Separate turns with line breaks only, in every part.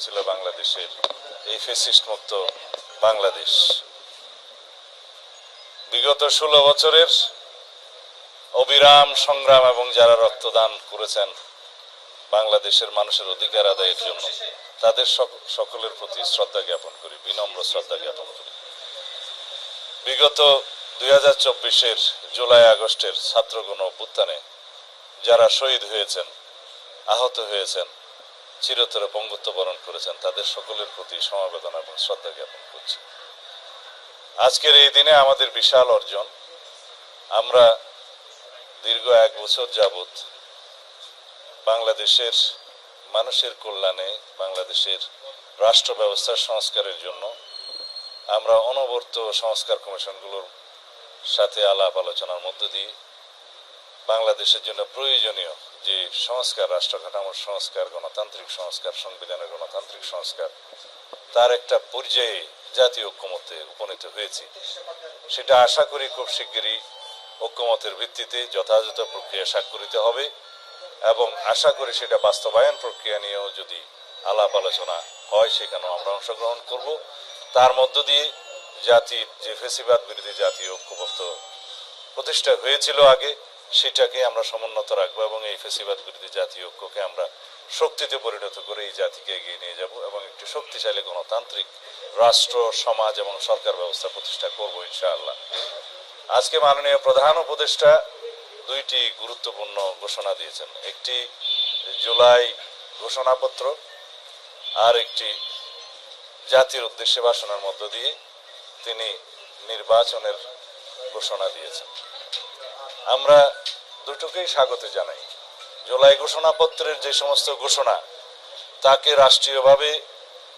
ছিল বাংলাদেশের এই ফেসিস্ট মুক্ত বাংলাদেশ। বিগত ষোলো বছরের অবিরাম সংগ্রাম এবং যারা রক্তদান করেছেন বাংলাদেশের মানুষের অধিকার আদায়ের জন্য, তাদের সক- সকলের প্রতি শ্রদ্ধা জ্ঞাপন করি, বিনম্র শ্রদ্ধা জ্ঞাপন করি। বিগত দুই হাজার চব্বিশের জুলাই আগস্টের ছাত্রগণ অভ্যুত্থানে যারা শহীদ হয়েছেন, আহত হয়েছেন চিরতরে পঙ্গুত্ব বরণ করেছেন তাদের সকলের প্রতি সমবেদনা এবং শ্রদ্ধা জ্ঞাপন করছি। আজকের এই দিনে আমাদের বিশাল অর্জন। আমরা দীর্ঘ এক বছর যাবত বাংলাদেশের মানুষের কল্যাণে, বাংলাদেশের রাষ্ট্র ব্যবস্থার সংস্কারের জন্য আমরা অনবর্ত সংস্কার কমিশনগুলোর সাথে আলাপ আলোচনার মধ্য দিয়ে বাংলাদেশের জন্য প্রয়োজনীয় যে সংস্কার রাষ্ট্র কাঠামোর সংস্কার, গণতান্ত্রিক সংস্কার, সংবিধানের গণতান্ত্রিক সংস্কার, তার একটা পর্যায়ে জাতীয় ঐক্যমতে উপনীত হয়েছি। সেটা আশা করি খুব শিগগিরই ঐক্যমতের ভিত্তিতে যথাযথ প্রক্রিয়া স্বাক্ষরিত হবে এবং আশা করি সেটা বাস্তবায়ন প্রক্রিয়া নিয়েও যদি আলাপ আলোচনা হয়, সেখানেও আমরা অংশগ্রহণ করব। তার মধ্য দিয়ে জাতির যে ফেসিবাদ বিরোধী জাতীয় ঐক্যবদ্ধ প্রতিষ্ঠা হয়েছিল আগে সেটাকে আমরা সমুন্নত রাখব এবং এই ফেসিবাদ বিরোধী জাতীয় ঐক্যকে আমরা শক্তিতে পরিণত করে এই জাতিকে এগিয়ে নিয়ে যাব এবং একটি শক্তিশালী গণতান্ত্রিক রাষ্ট্র, সমাজ এবং সরকার ব্যবস্থা প্রতিষ্ঠা করব ইনশাআল্লাহ। আজকে মাননীয় প্রধান উপদেষ্টা দুইটি গুরুত্বপূর্ণ ঘোষণা দিয়েছেন। একটি জুলাই ঘোষণাপত্র আর একটি জাতির উদ্দেশ্যে ভাষণের মধ্য দিয়ে তিনি নির্বাচনের ঘোষণা দিয়েছেন। আমরা দুটোকেই স্বাগত জানাই। জুলাই ঘোষণাপত্রের যে সমস্ত ঘোষণা, তাকে রাষ্ট্রীয়ভাবে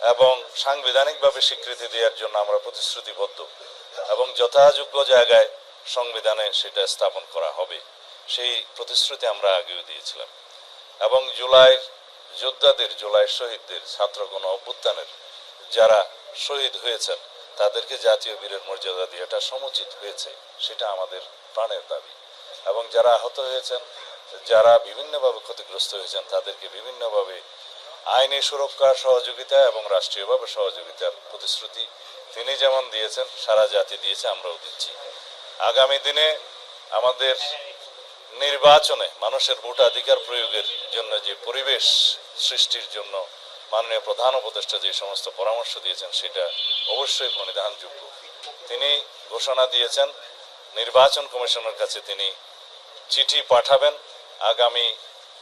এবং সাংবিধানিকভাবে স্বীকৃতি দেওয়ার জন্য আমরা প্রতিশ্রুতিবদ্ধ। এবং যথাযোগ্য জায়গায় সংবিধানে সেটা স্থাপন করা হবে, সেই প্রতিশ্রুতি আমরা আগেও দিয়েছিলাম। এবং জুলাই যোদ্ধাদের, জুলাই শহীদদের, ছাত্রগণ অভ্যুত্থানের যারা শহীদ হয়েছেন, তাদেরকে জাতীয় বীরের মর্যাদা দেওয়াটা সমুচিত হয়েছে, সেটা আমাদের প্রাণের দাবি। এবং যারা আহত হয়েছেন, যারা বিভিন্নভাবে ক্ষতিগ্রস্ত হয়েছেন, তাদেরকে বিভিন্নভাবে আইনি সুরক্ষা, সহযোগিতা এবং রাষ্ট্রীয়ভাবে সহযোগিতার প্রতিশ্রুতি তিনি যেমন দিয়েছেন, সারা জাতি দিয়েছে, আমরাও দিচ্ছি। আগামী দিনে আমাদের নির্বাচনে মানুষের ভোটাধিকার প্রয়োগের জন্য যে পরিবেশ সৃষ্টির জন্য মাননীয় প্রধান উপদেষ্টা যে সমস্ত পরামর্শ দিয়েছেন, সেটা অবশ্যই প্রণিধানযোগ্য তিনি ঘোষণা দিয়েছেন নির্বাচন কমিশনের কাছে তিনি চিঠি পাঠাবেন। আগামী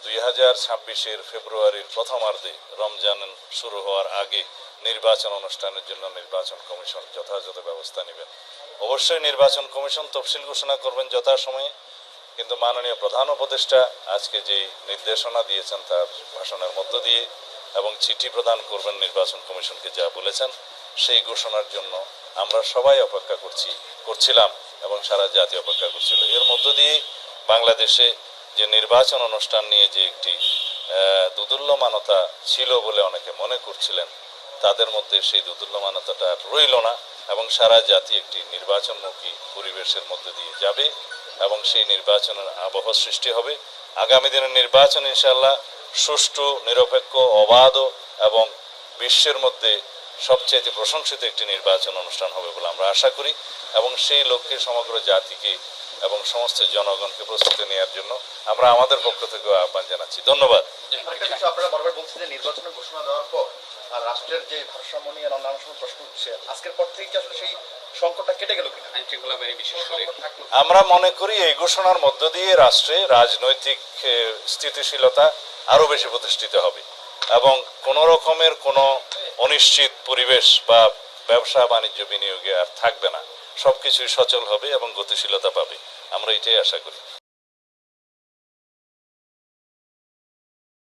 দুই হাজার ছাব্বিশের ফেব্রুয়ারির প্রথমার্ধে রমজান শুরু হওয়ার আগে নির্বাচন অনুষ্ঠানের জন্য নির্বাচন কমিশন যথাযথ ব্যবস্থা নেবেন। অবশ্যই নির্বাচন কমিশন তফসিল ঘোষণা করবেন যথাসময়ে, কিন্তু মাননীয় প্রধান উপদেষ্টা আজকে যে নির্দেশনা দিয়েছেন তার ভাষণের মধ্য দিয়ে এবং চিঠি প্রদান করবেন নির্বাচন কমিশনকে যা বলেছেন, সেই ঘোষণার জন্য আমরা সবাই অপেক্ষা করছি, করছিলাম। এবং সারা জাতি অপেক্ষা করছিল। এর মধ্য দিয়ে বাংলাদেশে যে নির্বাচন অনুষ্ঠান নিয়ে যে একটি দুদুল্যমানতা ছিল বলে অনেকে মনে করছিলেন, তাদের মধ্যে সেই দুদুল্যমানতাটা রইল না এবং সারা জাতি একটি নির্বাচনমুখী পরিবেশের মধ্যে দিয়ে যাবে এবং সেই নির্বাচনের আবহ সৃষ্টি হবে। আগামী দিনের নির্বাচন ইনশাল্লাহ সুষ্ঠু, নিরপেক্ষ, অবাধ এবং বিশ্বের মধ্যে সবচেয়ে প্রশংসিত একটি নির্বাচন অনুষ্ঠান হবে বলে আমরা আশা করি এবং সেই লক্ষ্যে সমগ্র জাতিকে এবং সমস্ত জনগণকে প্রস্তুতি নেওয়ার জন্য আমরা আমাদের পক্ষ থেকে আহ্বান জানাচ্ছি। ধন্যবাদ।
আপনারা বারবার বলছেন যে নির্বাচনের ঘোষণা দেওয়ার পর আর রাষ্ট্রের যে ভারসাম্য নিয়ে নানান সময় প্রশ্ন উঠছে আজকের পর থেকে আসলে সেই সংকটটা কেটে গেল কিনা?
আইন শৃঙ্খলা বাহিনী বিশেষ করে।
আমরা মনে করি এই ঘোষণার মধ্য দিয়ে রাষ্ট্রে রাজনৈতিক স্থিতিশীলতা আরও বেশি প্রতিষ্ঠিত হবে এবং কোনো রকমের কোনো অনিশ্চিত পরিবেশ বা ব্যবসা বাণিজ্য বিনিয়োগে আর থাকবে না। সবকিছুই সচল হবে এবং গতিশীলতা পাবে। আমরা এটাই আশা করি।